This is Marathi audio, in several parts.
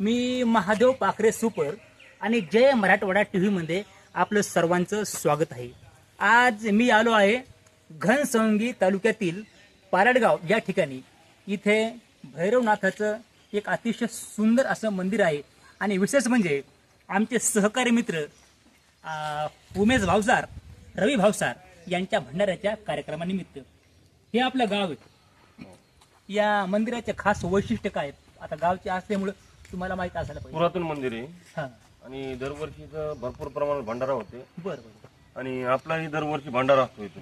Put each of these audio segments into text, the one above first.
मी महादेव पाखरे सुपर आणि जय मराठवाडा टी व्हीमध्ये आपलं सर्वांचं स्वागत आहे. आज मी आलो आहे घनसंगी तालुक्यातील पारडगाव या ठिकाणी. इथे भैरवनाथाचं एक अतिशय सुंदर असं मंदिर आहे आणि विशेष म्हणजे आमचे सहकारी मित्र उमेश भावसार रवी भावसार यांच्या भंडाऱ्याच्या कार्यक्रमानिमित्त. हे आपलं गाव आहे. या मंदिराचे खास वैशिष्ट्य काय आहेत? आता गावचे असल्यामुळं तुम्हाला माहीत असायला पाहिजे. पुरातन मंदिर आहे. हा. आणि दरवर्षी इथं भरपूर प्रमाणात भंडारा होते. बरं बरं आणि आपलाही दरवर्षी भंडारा असतो इथं.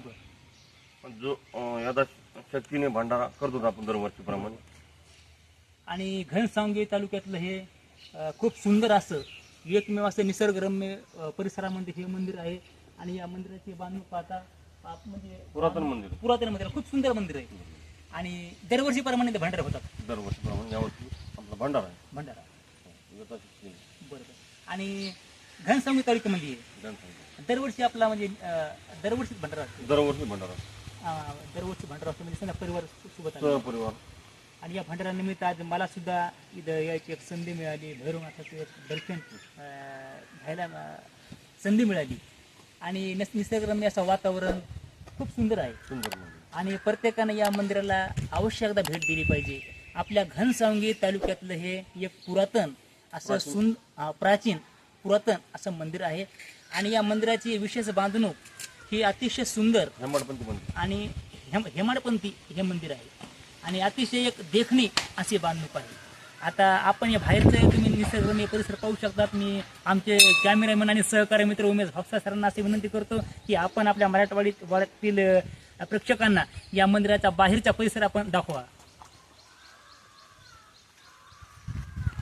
पण जो अं, यदा शक्तीने भंडारा करतो आपण दरवर्षीप्रमाणे. आणि घनसावंगी तालुक्यातलं हे अ, खूप सुंदर असं एकमेव असं निसर्गरम्य अ, परिसरामध्ये हे मंदिर आहे. आणि या मंदिराची बांधणूक पाहता आप- म्हणजे पुरातन मंदिर. पुरातन मंदिर आहे. खूप सुंदर मंदिर आहे. आणि दरवर्षीप्रमाणे ते भंडारा होतात. दरवर्षीप्रमाणे यावर्षी आपला भंडारा आहे. भंडारा. आणि घनसावंगी तालुक्यामध्ये आहे. ग्रंथामध्ये. दरवर्षी आपला म्हणजे अ, दरवर्षीच भंडारा असतो. दरवर्षी भंडारा अ, दरवर्षी भंडारा असतो. म्हणजे सगळ्या परिवार सोबत आले. सहपरिवार. आणि या भंडारानिमित्त आज मला सुद्धा इथं यायची एक संधी मिळाली. भैरवनाथाचं एक दर्शन अं, घ्यायला अं, संधी मिळाली. आणि नस निसर्गरम्य असं वातावरण खूप सुंदर आहे. सुंदर मंदिर आणि प्रत्येकानं या मंदिराला अवश्य एकदा भेट दिली पाहिजे. आपल्या घनसावंगी तालुक्यातलं हे एक पुरातन असं सुं अं, प्राचीन पुरातन असं मंदिर आहे. आणि या मंदिराची विशेष बांधणूक ही अतिशय सुंदर हेमाडपंथी मंदिर. आणि हेम हेमाडपंथी हे मंदिर आहे. आणि अतिशय एक देखणी अशी बांधणूक आहे. आता आपण या बाहेरचं तुम्ही निसर्गरम्य परिसर पाहू शकतात. मी आमचे कॅमेरामॅन आणि सहकारी मित्र उमेश भापसा सरांना अशी विनंती करतो की आपण आपल्या मराठवाडीत वाड्यातील प्रेक्षकांना या मंदिराचा बाहेरचा परिसर आपण दाखवा.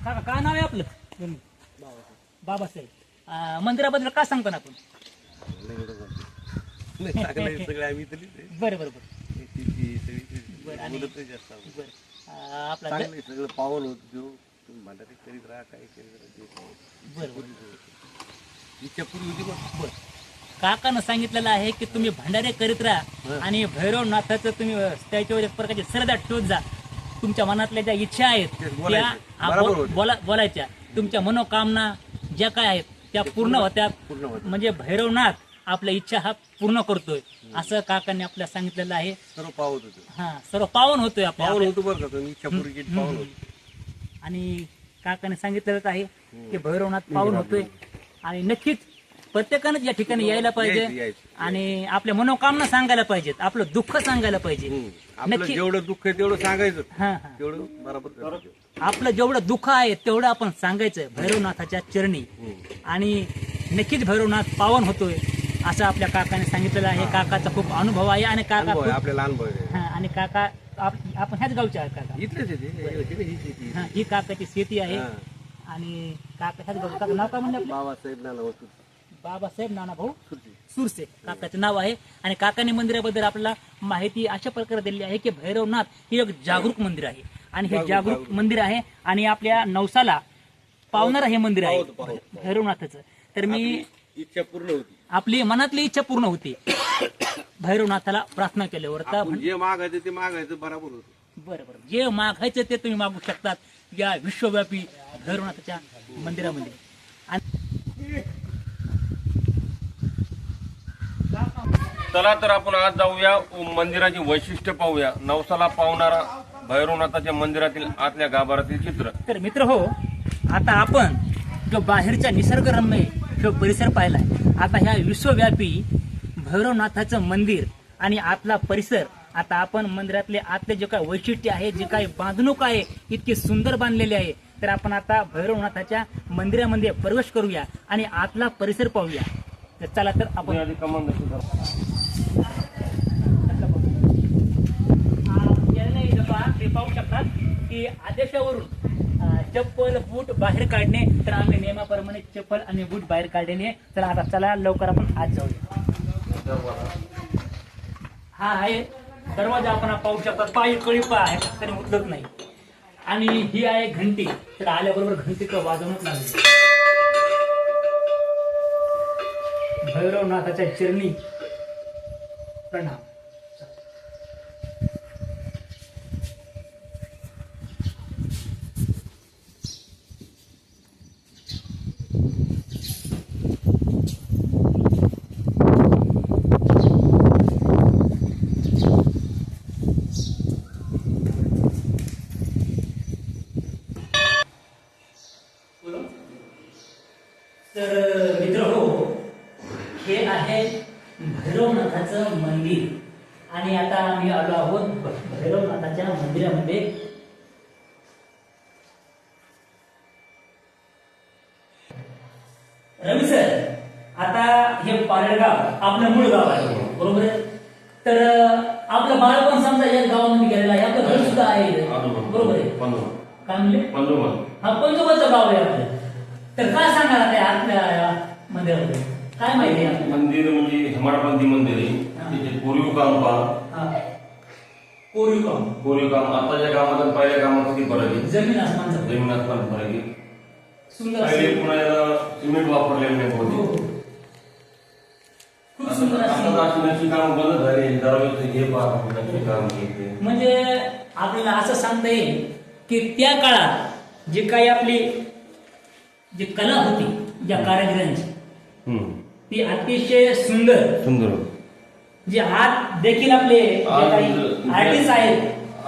काका काय नाव आहे आपलं? बाबासाहेब अ, मंदिराबद्दल काय सांगतो ना आपण? बरं बरं बरं. बरं आणि बोलत जास्त आहोत. बरं. अं, आपला द- चांगलं आहे, सगळं पावन होत जो. तुम्ही भांडारे करीत राहा काय करीत राहा ते पावन. बरं बरं. इच्छा पूर्वी होती बघ बरं. काकानं सांगितलेलं आहे की तुम्ही भंडारे करीत राहा आणि भैरवनाथाचं तुम्ही अं, त्याच्यावर एक प्रकारची सरदा ठेवत जा. तुमच्या मनातल्या ज्या इच्छा आहेत त्या बोल- बोलायच्या. तुमच्या मनोकामना ज्या काय आहेत त्या पूर्ण होत्या. म्हणजे भैरवनाथ आपल्या इच्छा हा पूर्ण करतोय. असं काकांनी आपल्याला सांगितलेलं आहे. सर्व पावत होतं हा सर्व पावन होतोय पावन होतो बरं पावन आणि काकाने सांगितलेलंच आहे की भैरवनाथ पावन होतोय. आणि नक्कीच प्रत्येकानं या ठिकाणी यायला पाहिजे यायचं. आणि आपल्या मनोकामना सांगायला पाहिजेत आपलं दुःख सांगायला पाहिजे. आपलं नक्की. जेवढं दुःख आहे तेवढं सांगायचं. हा हा. तेवढं बरोबर करायचं. आपलं जेवढं दुःख आहे तेवढं आपण सांगायचं भैरवनाथाच्या चरणी. आणि नक्कीच भैरवनाथ पावन होतोय असं आपल्या काकाने सांगितलेलं आहे. काकाचा खूप अनुभव आहे आणि काका अनुभव आहे, खूप आपल्या लहान भाऊ हा, आणि काका आप- आपण ह्याच गावचे आहेत काका. इथलेच आहे ते. हे होते ना, ही. हा, ही काकाची शेती आहे. हा. आणि काका ह्याच गावचे काका नाव काय म्हणलं आपलं? बाबासाहेब नाना वस्तू बाबासाहेब नाना भाऊ. सुरसे. काकाचं नाव आहे. आणि काकाने मंदिराबद्दल आपल्याला माहिती अशा प्रकारे दिली आहे की भैरवनाथ हे एक जागरूक मंदिर आहे. आणि हे जागरूक मंदिर आहे आणि आपल्या नवसाला पावणारं हे मंदिर आहे. भैरवनाथाचं. तर मी इच्छा पूर्ण होती. आपली मनातली इच्छा पूर्ण होती. भैरवनाथाला प्रार्थना केल्यावर जे मागायचं ते मागायचं बरोबर होतं. बरं बरं. जे मागायचं ते तुम्ही मागू शकतात या विश्वव्यापी भैरवनाथाच्या मंदिरामध्ये. आणि चला तर आपण आज जाऊया मंदिराची वैशिष्ट्य पाहूया. नवसाला पावणारा भैरवनाथाच्या मंदिरातील आतल्या गाभारातील चित्र. तर मित्र हो आता आपण जो बाहेरच्या निसर्गरम्य जो परिसर पाहिलाय आता ह्या विश्वव्यापी भैरवनाथाचं मंदिर आणि आतला परिसर आता आपण मंदिरातले आतले जे काय वैशिष्ट्य आहे जे काय बांधणूक आहे इतकी सुंदर बांधलेली आहे तर आपण आता भैरवनाथाच्या मंदिरामध्ये प्रवेश करूया आणि आतला परिसर पाहूया. तर चला तर आपण आधी इथं पहा, शकतात की आदेशावरून चप्पल बूट बाहेर काढणे तर आम्ही नियमाप्रमाणे चप्पल आणि बूट बाहेर काढलेले तर आता चला लवकर आपण आत जाऊया. हा आहे दरवाजा आपण पाहू शकता पायी कळी पा आहे. तरी उचलत नाही. आणि ही आहे घंटी. तर आल्याबरोबर घंटीचं वाजवणूक लागली. भैरवनाथाच्या चरणी प्रणाम तर मित्र हो हे आहे भैरवनाथाचं मंदिर. आणि आता आम्ही आलो आहोत भैरवनाथाच्या मंदिरामध्ये. रवी सर आता हे पारडगाव आपलं मूळ गाव आहे. बरोबर आहे? तर आपलं बाळपण समजा या गावामध्ये गेलेलं आहे. आपलं घर सुद्धा आहे. बरोबर आहे? काय म्हणले? पंजोबा हा पंचोबाचं गाव आहे आपलं. तर काय सांगाल आता या आपल्या मंदिरामध्ये? काय माहिती आहे? आपल्याला? मंदिर म्हणजे हेमाडपंथी मंदिर आहे. तिथे कोरीव काम पहा. कोरीव काम. कोरीव काम. आताच्या कामात आणि पहिल्या कामात किती फरक आहे? जमीन आसमानचं जमीन आसमान फरक आहे. सुंदर पहिले सिमेंट वापरलेलं नाही हो. हो. खूप सुंदर आता काम बंद झाले. दरवाजे हे पहा. काम. म्हणजे आपल्याला असं सांगता येईल की त्या काळात जे काही आपली जी कला होती ज्या कारागिरांची हम्म. ती अतिशय सुंदर. सुंदर. जे आज देखील आपले जे काही आर्टिस्ट आहेत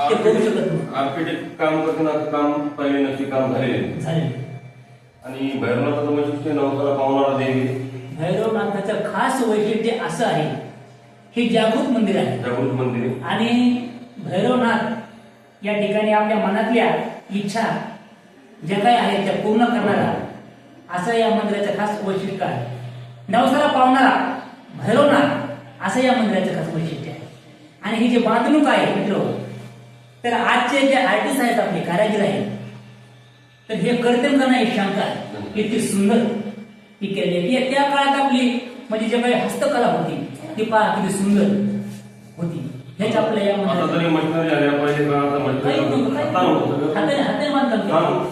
ते करू शकत नाही. आर्किटेक्ट काम करताना काम पहिले नक्षी काम झालेले. आहे. झाले आणि भैरवनाथाचं वैशिष्ट्य नवसाला पावणारा देवी. भैरवनाथाचं खास वैशिष्ट्य असं आहे हे जागृत मंदिर आहे. जागृत मंदिर. आहे. आणि भैरवनाथ या ठिकाणी आपल्या मनातल्या इच्छा ज्या काही आहेत त्या पूर्ण करणारा असं या मंदिराचं खास वैशिष्ट्य आहे. नवसाला पावणारा भैरवनाथ असं या मंदिराचं खास वैशिष्ट्य आहे? आणि ही जे बांधणूक आहे मित्र तर आजचे जे आर्टिस्ट आहेत आपले कारागीर आहेत तर हे करतील का नाही शंका आहे. इतकी सुंदर ही केली आहे. त्या काळात आपली म्हणजे जे काही हस्तकला होती ती पहा किती सुंदर होती. हेच आपल्या या. हाताने बांधकाम.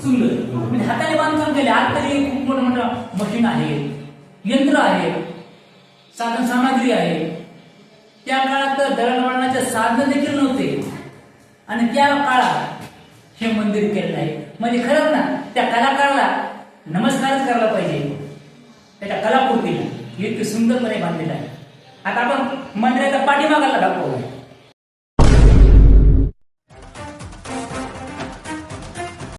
सुंदर. म्हणजे हाताने बांधकाम केले. आज तरी खूप मोठं मोठं मशीन आहे. यंत्र आहे. साधन सामग्री आहे. त्या काळात तर दळणवळणाचे साधन देखील नव्हते. आणि त्या काळात हे मंदिर केलेलं आहे. म्हणजे खरंच ना त्या कलाकाराला नमस्कारच करायला पाहिजे. त्याच्या कलाकृतीला. इतकी सुंदरपणे बांधलेलं आहे. आता आपण मंदिराच्या पाठीमागाला दाखवू.